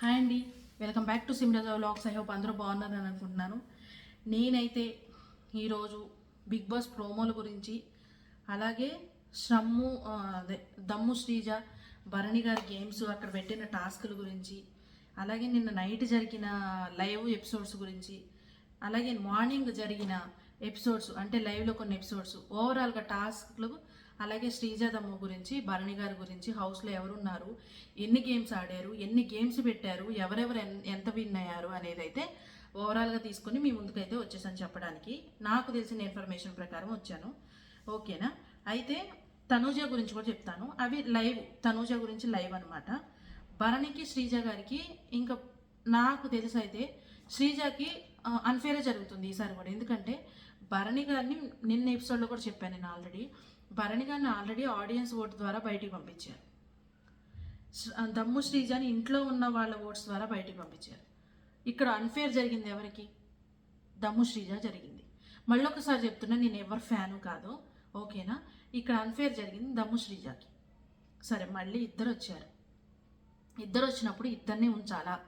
Hi అండి. Welcome back to Simraja vlogs. I hope అందరూ బాగున్నారని అనుకుంటున్నాను. నేనైతే ఈరోజు బిగ్ బాస్ ప్రోమోల గురించి అలాగే శ్రమ్ము అదే దమ్ము శ్రీజ భరణి గారి గేమ్స్ అక్కడ పెట్టిన టాస్కుల గురించి అలాగే నిన్న నైట్ జరిగిన లైవ్ ఎపిసోడ్స్ గురించి అలాగే మార్నింగ్ జరిగిన ఎపిసోడ్స్ అంటే లైవ్లో కొన్ని ఎపిసోడ్స్. ఓవరాల్గా టాస్క్లు అలాగే శ్రీజాదమ్మ గురించి భరణి గారి గురించి హౌస్లో ఎవరున్నారు ఎన్ని గేమ్స్ ఆడారు ఎన్ని గేమ్స్ పెట్టారు ఎవరెవరు ఎన్- ఎంత విన్ అయ్యారు అనేది అయితే ఓవరాల్గా తీసుకొని మీ ముందుకైతే వచ్చేసాను చెప్పడానికి. నాకు తెలిసిన ఇన్ఫర్మేషన్ ప్రకారం వచ్చాను. ఓకేనా? అయితే తనూజ గురించి కూడా చెప్తాను. అవి లైవ్ తనూజ గురించి లైవ్ అనమాట భరణికి శ్రీజ గారికి ఇంకా నాకు తెలిసి అయితే శ్రీజకి అన్ఫేరే జరుగుతుంది ఈసారి కూడా. ఎందుకంటే భరణి గారిని నిన్న ఎపిసోడ్లో కూడా చెప్పాను నేను ఆల్రెడీ. భరణి గారిని ఆల్రెడీ ఆడియన్స్ ఓటు ద్వారా బయటికి పంపించారు. దమ్ము శ్రీజని ఇంట్లో ఉన్న వాళ్ళ ఓట్స్ ద్వారా బయటికి పంపించారు. ఇక్కడ అన్ఫేర్ జరిగింది ఎవరికి? దమ్ము శ్రీజ జరిగింది. మళ్ళీ ఒకసారి చెప్తున్నా నేను ఎవరు ఫ్యాను కాదు ఓకేనా? ఇక్కడ అన్ఫేర్ జరిగింది దమ్ము శ్రీజకి. సరే మళ్ళీ ఇద్దరు వచ్చారు. ఇద్దరు వచ్చినప్పుడు ఇద్దరిని ఉంచాలా?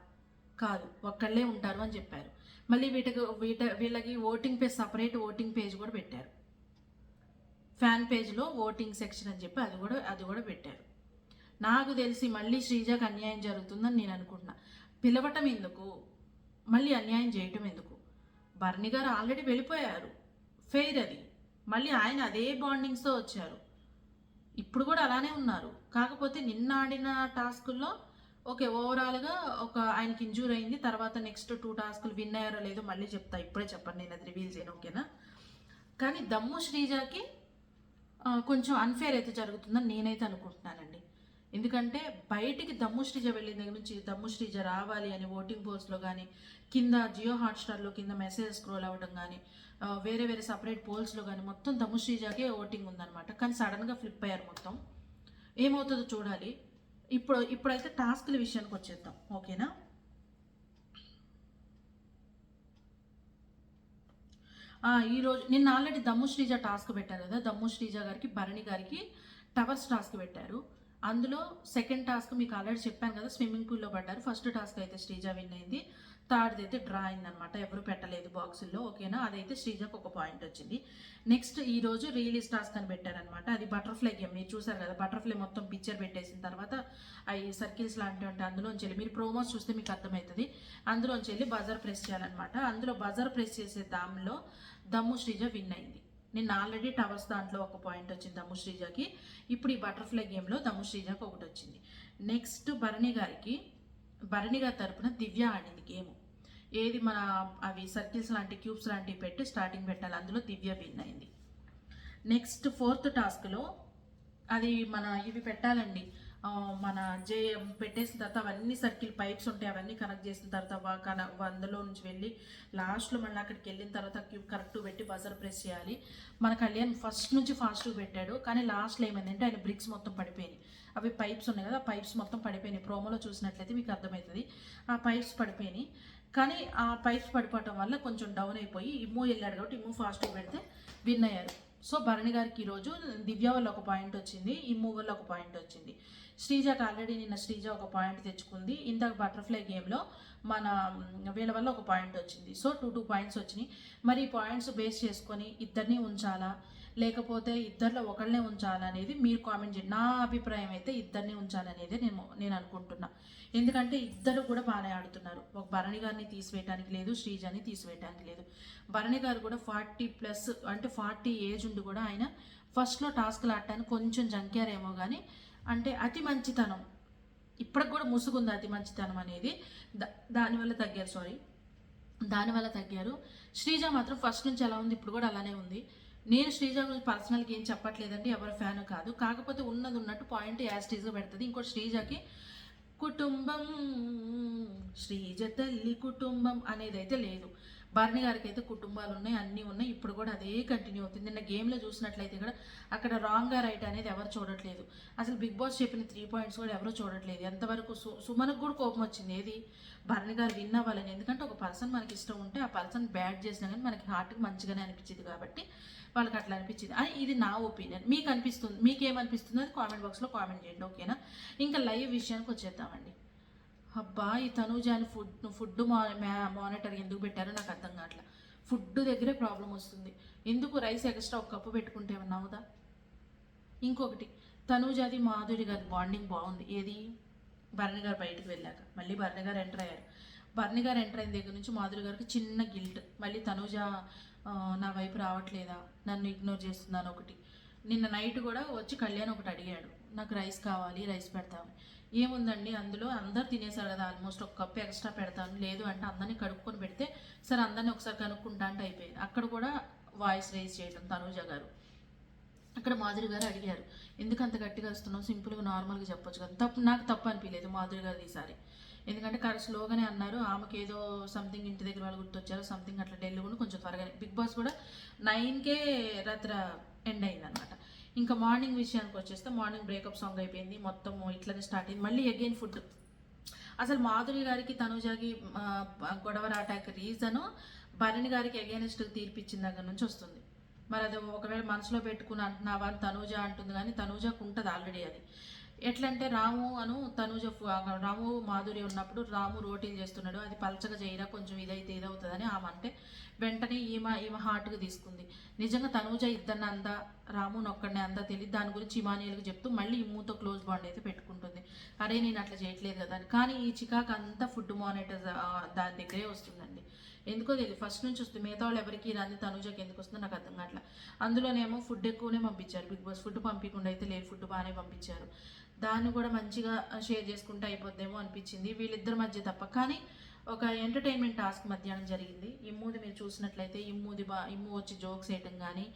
కాదు ఒక్కళ్ళే ఉంటారు అని చెప్పారు. మళ్ళీ వీటికి వీట వీళ్ళకి voting page separate voting page కూడా పెట్టారు. ఫ్యాన్ పేజ్లో ఓటింగ్ సెక్షన్ అని చెప్పి అది కూడా అది కూడా పెట్టారు. నాకు తెలిసి మళ్ళీ శ్రీజకు అన్యాయం జరుగుతుందని నేను అనుకుంటున్నా. పిలవటం ఎందుకు? మళ్ళీ అన్యాయం చేయటం ఎందుకు? బర్ణి గారు ఆల్రెడీ వెళ్ళిపోయారు. ఫెయిర్ అది. మళ్ళీ ఆయన అదే బాండింగ్స్తో వచ్చారు. ఇప్పుడు కూడా అలానే ఉన్నారు. కాకపోతే నిన్న ఆడిన టాస్కుల్లో ఓకే ఓవరాల్గా ఒక ఆయనకి ఇంజూర్ అయింది. తర్వాత నెక్స్ట్ టూ టాస్కులు విన్ అయ్యారో లేదో మళ్ళీ చెప్తా. ఇప్పుడే చెప్పండి నేను అది రివీల్ చేయను ఓకేనా? కానీ దమ్ము శ్రీజాకి కొంచెం అన్ఫేర్ అయితే జరుగుతుందని నేనైతే అనుకుంటున్నానండి. ఎందుకంటే బయటికి దమ్ము శ్రీజ వెళ్ళిన దగ్గర నుంచి దమ్ము శ్రీజ రావాలి అని ఓటింగ్ పోల్స్లో కానీ కింద జియో హాట్స్టార్లో కింద మెసేజ్ స్క్రోల్ అవ్వడం కానీ వేరే వేరే సపరేట్ పోల్స్లో కానీ మొత్తం దమ్ము శ్రీజాకే ఓటింగ్ ఉందన్నమాట. కానీ సడన్గా ఫ్లిప్ అయ్యారు మొత్తం. ఏమవుతుందో చూడాలి. ఇప్పుడు ఇప్పుడైతే టాస్క్ల విషయానికి వచ్చేద్దాం. ఓకేనా ఈరోజు నిన్న ఆల్రెడీ దమ్ము శ్రీజ టాస్క్ పెట్టారు కదా దమ్ము శ్రీజ గారికి భరణి గారికి టవర్స్ టాస్క్ పెట్టారు. అందులో సెకండ్ టాస్క్ మీకు ఆల్రెడీ చెప్పాను కదా స్విమ్మింగ్ పూల్లో పడ్డారు. ఫస్ట్ టాస్క్ అయితే శ్రీజ విన్ అయింది. థర్డ్ది అయితే డ్రా అయిందనమాట ఎవరు పెట్టలేదు బాక్సుల్లో. ఓకేనా? అదైతే శ్రీజకు ఒక పాయింట్ వచ్చింది. నెక్స్ట్ ఈ రోజు రీలీజ్ టాస్క్ అని పెట్టారనమాట అది బటర్ఫ్లై గేమ్. మీరు చూసారు కదా బటర్ఫ్లై మొత్తం పిక్చర్ పెట్టేసిన తర్వాత అవి సర్కిల్స్ లాంటివి అంటే అందులోంచి వెళ్ళి మీరు ప్రోమోస్ చూస్తే మీకు అర్థమవుతుంది. అందులోంచి వెళ్ళి బజర్ ప్రెస్ చేయాలన్నమాట. అందులో బజర్ ప్రెస్ చేసే దాంలో దమ్ము శ్రీజ విన్ అయింది. నిన్న ఆల్రెడీ టవర్స్ దాంట్లో ఒక పాయింట్ వచ్చింది దమ్ము శ్రీజకి. ఇప్పుడు ఈ బటర్ఫ్లై గేమ్లో దమ్ము శ్రీజకు ఒకటి వచ్చింది. నెక్స్ట్ భరణి గారికి భరణి గారి తరపున దివ్య ఆడింది గేమ్. ఏది మన అవి సర్కిల్స్ లాంటి క్యూబ్స్ లాంటివి పెట్టి స్టార్టింగ్ పెట్టాలి. అందులో దివ్య విన్ అయింది. నెక్స్ట్ ఫోర్త్ టాస్క్లో అది మన ఇవి పెట్టాలండి. మన జే పెట్టేసిన తర్వాత అవన్నీ సర్కిల్ పైప్స్ ఉంటాయి అవన్నీ కనెక్ట్ చేసిన తర్వాత కన అందులో నుంచి వెళ్ళి లాస్ట్లో మళ్ళీ అక్కడికి వెళ్ళిన తర్వాత క్యూబ్ కరెక్ట్ పెట్టి బజర్ ప్రెస్ చేయాలి. మన కళ్యాణ్ ఫస్ట్ నుంచి ఫాస్ట్గా పెట్టాడు. కానీ లాస్ట్లో ఏమైందంటే ఆయన బ్రిక్స్ మొత్తం పడిపోయినాయి. అవి పైప్స్ ఉన్నాయి కదా ఆ పైప్స్ మొత్తం పడిపోయినాయి. ప్రోమోలో చూసినట్లయితే మీకు అర్థమవుతుంది. ఆ పైప్స్ పడిపోయినాయి. కానీ ఆ పైప్స్ పడిపోవటం వల్ల కొంచెం డౌన్ అయిపోయి ఇమ్మో వెళ్ళాడు కాబట్టి ఇమ్మో ఫాస్ట్గా పెడితే విన్ అయ్యారు. సో భరణి గారికి ఈరోజు దివ్య వల్ల ఒక పాయింట్ వచ్చింది ఇమ్ము వల్ల ఒక పాయింట్ వచ్చింది. శ్రీజకి ఆల్రెడీ నిన్న శ్రీజ ఒక పాయింట్ తెచ్చుకుంది. ఇందాక బటర్ఫ్లై గేమ్లో మన వీళ్ళ వల్ల ఒక పాయింట్ వచ్చింది. సో టూ టూ పాయింట్స్ వచ్చినాయి. మరి ఈ పాయింట్స్ బేస్ చేసుకొని ఇద్దరిని ఉంచాలా? లేకపోతే ఇద్దరిలో ఒకళ్ళనే ఉంచాలనేది మీరు కామెంట్ చేయండి. నా అభిప్రాయం అయితే ఇద్దరిని ఉంచాలనేది నేను నేను అనుకుంటున్నా. ఎందుకంటే ఇద్దరు కూడా బాగానే ఆడుతున్నారు. ఒక భరణి గారిని తీసివేయడానికి లేదు శ్రీజని తీసివేయడానికి లేదు. భరణి గారు కూడా ఫార్టీ ప్లస్ అంటే ఫార్టీ ఏజ్ ఉండి కూడా ఆయన ఫస్ట్లో టాస్క్లు ఆడటానికి కొంచెం జంకారేమో కానీ అంటే అతి మంచితనం. ఇప్పటికి కూడా ముసుగుంది అతి మంచితనం అనేది. దా దానివల్ల తగ్గారు సారీ. దానివల్ల తగ్గారు. శ్రీజ మాత్రం ఫస్ట్ నుంచి ఎలా ఉంది ఇప్పుడు కూడా అలానే ఉంది. నేను శ్రీజ గురించి పర్సనల్గా ఏం చెప్పట్లేదండి ఎవరి ఫ్యాన్ కాదు. కాకపోతే ఉన్నది ఉన్నట్టు పాయింట్ యాస్టీజ్గా పెడుతుంది. ఇంకోటి శ్రీజకి కుటుంబం శ్రీజ తల్లి కుటుంబం అనేది అయితే లేదు. భరణి గారికి అయితే కుటుంబాలు ఉన్నాయి అన్నీ ఉన్నాయి. ఇప్పుడు కూడా అదే కంటిన్యూ అవుతుంది. నిన్న గేమ్లో చూసినట్లయితే కూడా అక్కడ రాంగ్గా రైట్ అనేది ఎవరు చూడట్లేదు. అసలు బిగ్ బాస్ చెప్పిన త్రీ పాయింట్స్ కూడా ఎవరు చూడట్లేదు. ఎంతవరకు సు సుమనకు కూడా కోపం వచ్చింది. ఏది? భరణి గారు విన్ అవ్వాలని. ఎందుకంటే ఒక పర్సన్ మనకి ఇష్టం ఉంటే ఆ పర్సన్ బ్యాడ్ చేసినా కానీ మనకి హార్ట్కి మంచిగానే అనిపించింది కాబట్టి వాళ్ళకి అట్లా అనిపించింది. అని ఇది నా ఒపీనియన్ మీకు అనిపిస్తుంది మీకేమనిపిస్తుంది? అది కామెంట్ బాక్స్లో కామెంట్ చేయండి. ఓకేనా ఇంకా లైవ్ విషయానికి వచ్చేద్దామండి. అబ్బా ఈ తనూజాని ఫుడ్ ఫుడ్ మానిటర్ ఎందుకు పెట్టారో నాకు అర్థం కావట్లేదు ఫుడ్ దగ్గరే ప్రాబ్లం వస్తుంది. ఎందుకు రైస్ ఎక్స్ట్రా ఒక కప్పు పెట్టుకుంటే ఏమన్నా అవుదా? ఇంకొకటి తనూజాది మాధురి గారి బాండింగ్ బాగుంది. ఏది? భరణి గారు బయటకు వెళ్ళాక. మళ్ళీ భరణి గారు ఎంటర్ అయ్యారు. భరణి గారు ఎంటర్ అయిన దగ్గర నుంచి మాధురి గారికి చిన్న గిల్ట్. మళ్ళీ తనూజ నా వైపు రావట్లేదా? నన్ను ఇగ్నోర్ చేస్తున్నాను ఒకటి. నిన్న నైట్ కూడా వచ్చి కళ్యాణ్ ఒకటి అడిగాడు. నాకు రైస్ కావాలి రైస్ పెడతామని. ఏముందండి? అందులో అందరు తినేసారు కదా ఆల్మోస్ట్ ఒక కప్ ఎక్స్ట్రా పెడతాను లేదు అంటే అందరినీ కడుక్కొని పెడితే సరే అందరినీ ఒకసారి కనుక్కుంటా అంటే అయిపోయింది. అక్కడ కూడా వాయిస్ రేజ్ చేయడం తనూజ గారు. అక్కడ మాధురి గారు అడిగారు ఎందుకు అంత గట్టిగా వస్తున్నావు? సింపుల్గా నార్మల్గా చెప్పొచ్చు కదా. తప్పు నాకు తప్పు అనిపించలేదు మాధురి గారు ఈసారి. ఎందుకంటే కరెక్ట్ స్లోగానే అన్నారు ఆమెకి ఏదో సంథింగ్ ఇంటి దగ్గర వాళ్ళు గుర్తొచ్చారు సంథింగ్ అట్లా ఢిల్లీ కూడా కొంచెం త్వరగా బిగ్ బాస్ కూడా నైన్కే రాత్ర ఎండ్ అయింది అనమాట ఇంకా మార్నింగ్ విషయానికి వచ్చేస్తే మార్నింగ్ బ్రేకప్ సాంగ్ అయిపోయింది. మొత్తం ఇట్లనే స్టార్ట్ అయింది. మళ్ళీ అగైన్ ఫుడ్ అసలు మాధురి గారికి తనుజాకి గొడవ రాటానికి రీజను భరణి గారికి అగేనెస్ట్ తీర్పిచ్చిన దగ్గర నుంచి వస్తుంది. మరి అది ఒకవేళ మనసులో పెట్టుకుని అంటున్నావా అని తనూజ అంటుంది కానీ తనూజకు ఉంటుంది ఆల్రెడీ అది. ఎట్లంటే రాము అను తనుజ ఫు- రాము మాధురి ఉన్నప్పుడు రాము రోటీలు చేస్తున్నాడు. అది పలచగా చేయరా కొంచెం ఇదైతే ఇదవుతుందని ఆమె అంటే వెంటనే ఈమె ఈమె హార్ట్గా తీసుకుంది. నిజంగా తనుజ ఇద్దరిని అందా రాము ఒక్కడిని అందా తెలియదు. దాని గురించి ఇమానియల్కి చెప్తూ మళ్ళీ ఇమ్ముతో క్లోజ్ బాండ్ అయితే పెట్టుకుంటుంది. అరే నేను అట్లా చేయట్లేదు కదా అని. కానీ ఈ చికాకు అంతా ఫుడ్ మానిటర్ దాని దగ్గరే వస్తుందండి. ఎందుకో తెలియదు ఫస్ట్ నుంచి వస్తుంది. మిగతా వాళ్ళు ఎవరికి రాని తనుజకి ఎందుకు వస్తుందో నాకు అర్థం కావట్లేదు అందులోనేమో ఫుడ్ ఎక్కువనే పంపించారు. బిగ్ బాస్ ఫుడ్ పంపించకుండా అయితే లేదు. ఫుడ్ బాగానే పంపించారు. దాన్ని కూడా మంచిగా షేర్ చేసుకుంటూ అయిపోద్దేమో అనిపించింది వీళ్ళిద్దరి మధ్య తప్ప. కానీ ఒక ఎంటర్టైన్మెంట్ టాస్క్ మధ్యాహ్నం జరిగింది. ఇమ్మూది మీరు చూసినట్లయితే ఇమ్మూది బా ఇమ్ము వచ్చి జోక్స్ వేయటం కానీ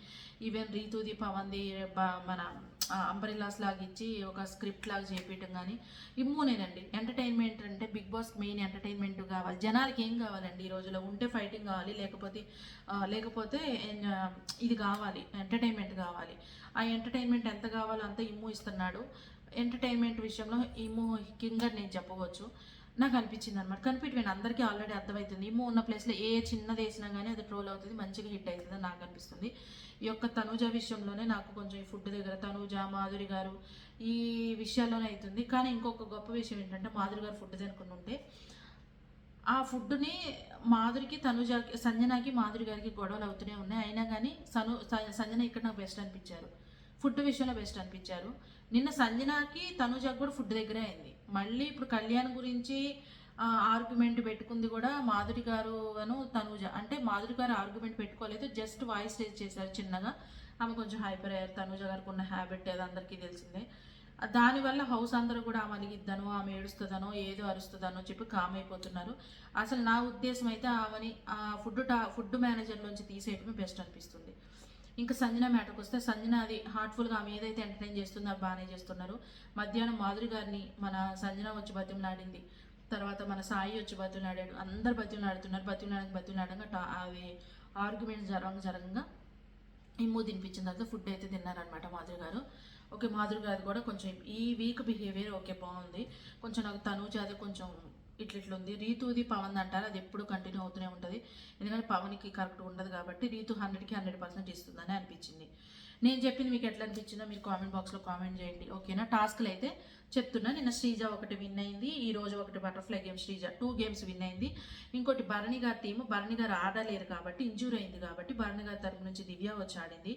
ఈవెన్ రీతుది పవంది బా- మన అంబరిలాస్ లాగా ఇచ్చి ఒక స్క్రిప్ట్ లాగా చేపించడం కానీ ఇమ్మునేనండి. ఎంటర్టైన్మెంట్ అంటే బిగ్ బాస్ మెయిన్ ఎంటర్టైన్మెంట్ కావాలి. జనాలకి ఏం కావాలండి? ఈ రోజులో ఉంటే ఫైటింగ్ కావాలి లేకపోతే లేకపోతే ఇది కావాలి ఎంటర్టైన్మెంట్ కావాలి. ఆ ఎంటర్టైన్మెంట్ ఎంత కావాలో అంత ఇమ్ము ఇస్తున్నాడు. ఎంటర్టైన్మెంట్ విషయంలో ఇమ్ము కింగ్ అని నేను చెప్పవచ్చు. నాకు అనిపించింది అనమాట కనిపించండి అందరికీ ఆల్రెడీ అర్థమవుతుంది ఇమ్ము ఉన్న ప్లేస్లో ఏ చిన్నది వేసినా కానీ అది ట్రోల్ అవుతుంది మంచిగా హిట్ అవుతుంది అని నాకు అనిపిస్తుంది. ఈ యొక్క తనూజ విషయంలోనే నాకు కొంచెం ఈ ఫుడ్ దగ్గర తనూజ మాధురి గారు ఈ విషయాల్లోనే అవుతుంది. కానీ ఇంకొక గొప్ప విషయం ఏంటంటే మాధురి గారు ఫుడ్ తినుకుని ఉంటే ఆ ఫుడ్ని మాధురికి తనుజాకి సంజనాకి మాధురి గారికి గొడవలు అవుతూనే ఉన్నాయి. అయినా కానీ సను సంజన ఇక్కడ నాకు బెస్ట్ అనిపించారు. ఫుడ్ విషయంలో బెస్ట్ అనిపించారు. నిన్న సంజనాకి తనుజకు కూడా ఫుడ్ దగ్గరే అయింది. మళ్ళీ ఇప్పుడు కళ్యాణ్ గురించి ఆర్గ్యుమెంట్ పెట్టుకుంది కూడా మాధురి గారు అను తనుజ. అంటే మాధురి గారు ఆర్గ్యుమెంట్ పెట్టుకోలేదు జస్ట్ వాయిస్ రేజ్ చేశారు చిన్నగా. ఆమె కొంచెం హైపర్ అయ్యారు. తనుజ గారికి ఉన్న హ్యాబిట్ అది అందరికీ తెలిసిందే. దానివల్ల హౌస్ అందరూ కూడా ఆమె అలిగిద్దనో ఆమె ఏడుస్తుందనో ఏదో అరుస్తుందనో చెప్పి కామ్ అయిపోతున్నారు. అసలు నా ఉద్దేశం అయితే ఆమెని ఆ ఫుడ్ టా ఫుడ్ మేనేజర్ నుంచి తీసేయటమే బెస్ట్ అనిపిస్తుంది. ఇంకా సంజన మ్యాటర్కి వస్తే సంజన అది హార్ట్ఫుల్గా ఆమె ఏదైతే ఎంటర్టైన్ చేస్తుందో అది బాగానే చేస్తున్నారు. మధ్యాహ్నం మాధురి గారిని మన సంజన వచ్చి బతిమలాడింది. తర్వాత మన సాయి వచ్చి బతిమలాడాడు. అందరు బతిమలాడుతున్నారు. బతిమలాడక బతిమలాడంగా టా అది ఆర్గ్యుమెంట్ జరగ జరగంగా ఇమ్ము తినిపించిన తర్వాత ఫుడ్ అయితే తిన్నారనమాట మాధురి గారు. ఓకే మాధురి గారు కూడా కొంచెం ఈ వీక్ బిహేవియర్ ఓకే బాగుంది. కొంచెం నాకు తను చేత కొంచెం ఇట్లా ఉంది రీతుది పవన్ అంటారు. అది ఎప్పుడు కంటిన్యూ అవుతూనే ఉంటుంది. ఎందుకంటే పవన్కి కరెక్ట్ ఉండదు కాబట్టి రీతు హండ్రెడ్కి హండ్రెడ్ పర్సెంట్ ఇస్తుందని అనిపించింది. నేను చెప్పింది మీకు ఎట్లా అనిపించిందో మీరు కామెంట్ బాక్స్లో కామెంట్ చేయండి. ఓకేనా? టాస్క్లు అయితే చెప్తున్నా నిన్న శ్రీజ ఒకటి విన్ అయింది ఈ రోజు ఒకటి butterfly game Sreeja two games win అయింది. ఇంకోటి భరణి గారి టీం భరణి గారు ఆడలేరు కాబట్టి ఇంజూర్ అయింది కాబట్టి భరణి గారి తరపు నుంచి దివ్య వచ్చి ఆడింది.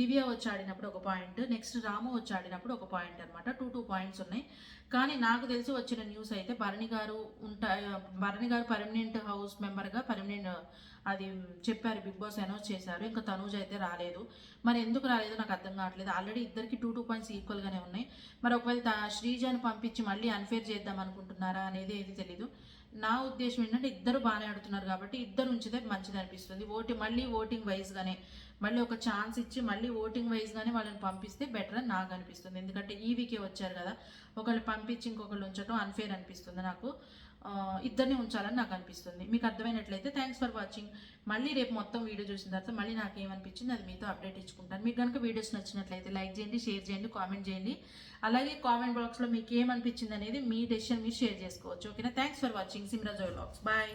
దివ్య వచ్చి ఆడినప్పుడు ఒక పాయింట్ నెక్స్ట్ రాము వచ్చి ఆడినప్పుడు ఒక పాయింట్ అనమాట టూ టూ పాయింట్స్ ఉన్నాయి. కానీ నాకు తెలిసి వచ్చిన న్యూస్ అయితే భరణి గారు ఉంటా భరణి గారు పర్మనెంట్ హౌస్ మెంబర్గా పర్మనెంట్ అది చెప్పారు బిగ్ బాస్ అనౌన్స్ చేశారు. ఇంకా తనూజ్ అయితే రాలేదు. మరి ఎందుకు రాలేదు నాకు అర్థం కావట్లేదు. ఆల్రెడీ ఇద్దరికి టూ టూ పాయింట్స్ ఈక్వల్గానే ఉన్నాయి. మరి ఒకవేళ శ్రీజాని పంపించి మళ్ళీ అన్ఫేర్ చేద్దాం అనుకుంటున్నారా అనేది ఏది తెలీదు. నా ఉద్దేశం ఏంటంటే ఇద్దరు బాగానే ఆడుతున్నారు కాబట్టి ఇద్దరు ఉంచితే మంచిది అనిపిస్తుంది ఓటి మళ్ళీ ఓటింగ్ వైజ్గానే మళ్ళీ ఒక ఛాన్స్ ఇచ్చి మళ్ళీ ఓటింగ్ వైజ్గానే వాళ్ళని పంపిస్తే బెటర్ అని నాకు అనిపిస్తుంది. ఎందుకంటే ఈవీకే వచ్చారు కదా ఒకళ్ళు పంపించి ఇంకొకళ్ళు ఉంచడం అన్ఫేర్ అనిపిస్తుంది నాకు. ఇద్దరిని ఉంచాలని నాకు అనిపిస్తుంది. మీకు అర్థమైనట్లయితే థ్యాంక్స్ ఫర్ వాచింగ్ మళ్ళీ రేపు మొత్తం వీడియో చూసిన తర్వాత మళ్ళీ నాకు ఏమనిపించింది అది మీతో అప్డేట్ ఇచ్చుకుంటాను. మీకు కనుక వీడియోస్ నచ్చినట్లయితే లైక్ చేయండి షేర్ చేయండి కామెంట్ చేయండి. అలాగే కామెంట్ బాక్స్లో మీకు ఏమనిపించింది అనేది మీ డెసిషన్ మీరు షేర్ చేసుకోవచ్చు. ఓకేనా thanks for watching Simrajoy blogs bye